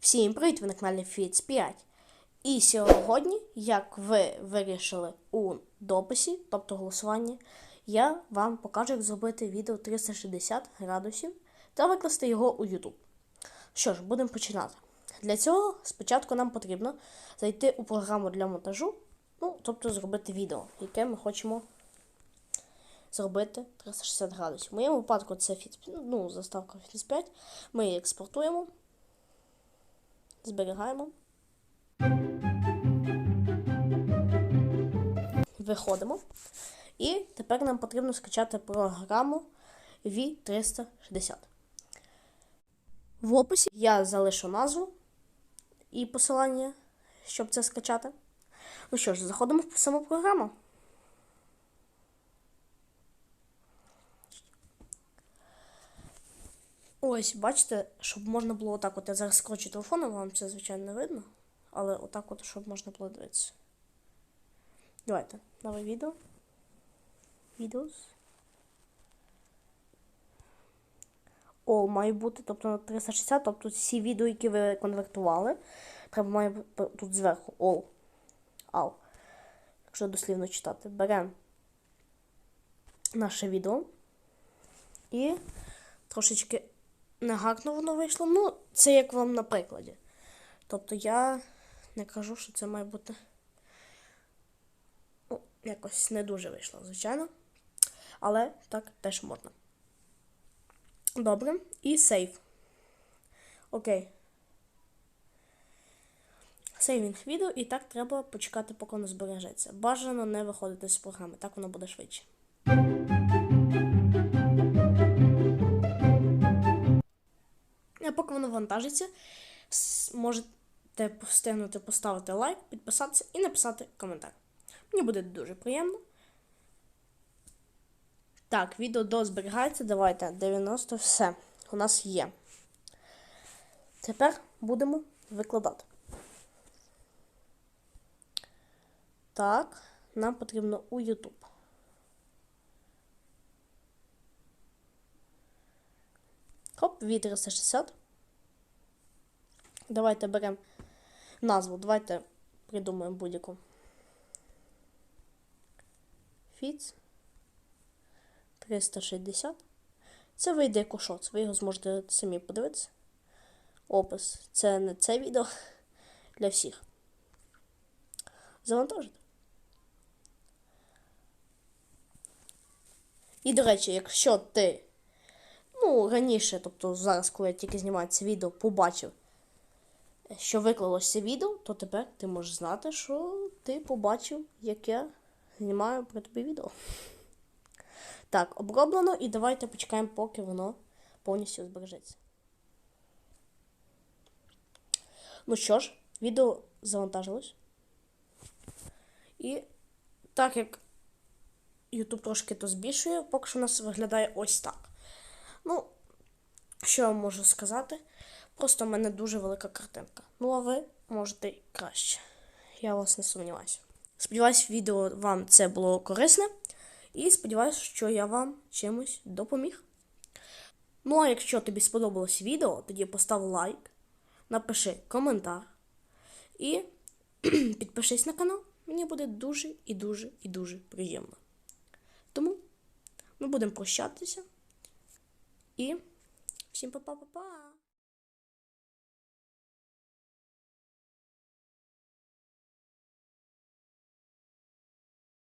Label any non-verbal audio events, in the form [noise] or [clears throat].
Всім привіт, ви на каналі Фіц 5. І сьогодні, як ви вирішили у дописі, тобто голосуванні, я вам покажу, як зробити відео 360 градусів та викласти його у YouTube. Що ж, будемо починати. Для цього спочатку нам потрібно зайти у програму для монтажу, ну, тобто зробити відео, яке ми хочемо зробити 360 градусів. В моєму випадку це Фіц, ну, заставка Фіц 5. Ми її експортуємо. Зберігаємо. Виходимо. І тепер нам потрібно скачати програму V360. В описі я залишу назву і посилання, щоб це скачати. Ну що ж, заходимо в саму програму. Ось, бачите, щоб можна було отак. От я зараз скручу телефоном, вам це, звичайно, не видно. Але отак от, щоб можна було дивитися. Давайте, нове відео. Відеос. All має бути, тобто на 360, тобто всі відео, які ви конвертували, треба має бути тут зверху. All. All. Якщо дослівно читати. Беремо наше відео. І трошечки негарно воно вийшло. Ну, це як вам на прикладі. Тобто я не кажу, що це має бути. Ну, якось не дуже вийшло, звичайно. Але так теж можна. Добре. І сейв. Окей. Сейвінг відео, і так треба почекати, поки воно збережеться. Бажано не виходити з програми, так воно буде швидше. А поки воно вантажиться, можете встигнути поставити лайк, підписатися і написати коментар. Мені буде дуже приємно. Так, відео дозберігається. Давайте 90 все. У нас є. Тепер будемо викладати. Так, нам потрібно у YouTube. Хоп, від 360. Давайте беремо назву. Давайте придумаємо будь-яку. Фіц 360. Це вийде як у шоц. Ви його зможете самі подивитися. Опис. Це не це відео [laughs] для всіх. Завантажити. І, до речі, якщо ти ну, раніше, тобто зараз, коли я тільки знімаю це відео, побачив, що виклалося відео, то тепер ти можеш знати, що ти побачив, як я знімаю про тобі відео. Так, оброблено, і давайте почекаємо, поки воно повністю збережеться. Ну що ж, відео завантажилось. І так як YouTube трошки то збільшує, поки що у нас виглядає ось так. Ну, що я можу сказати? Просто в мене дуже велика картинка. Ну, а ви можете краще. Я вас не сумніваюся. Сподіваюсь, відео вам це було корисне. І сподіваюся, що я вам чимось допоміг. Ну, а якщо тобі сподобалось відео, тоді постав лайк, напиши коментар і [clears throat] підпишись на канал. Мені буде дуже і дуже і дуже приємно. Тому ми будемо прощатися. І всім па-па-па-па!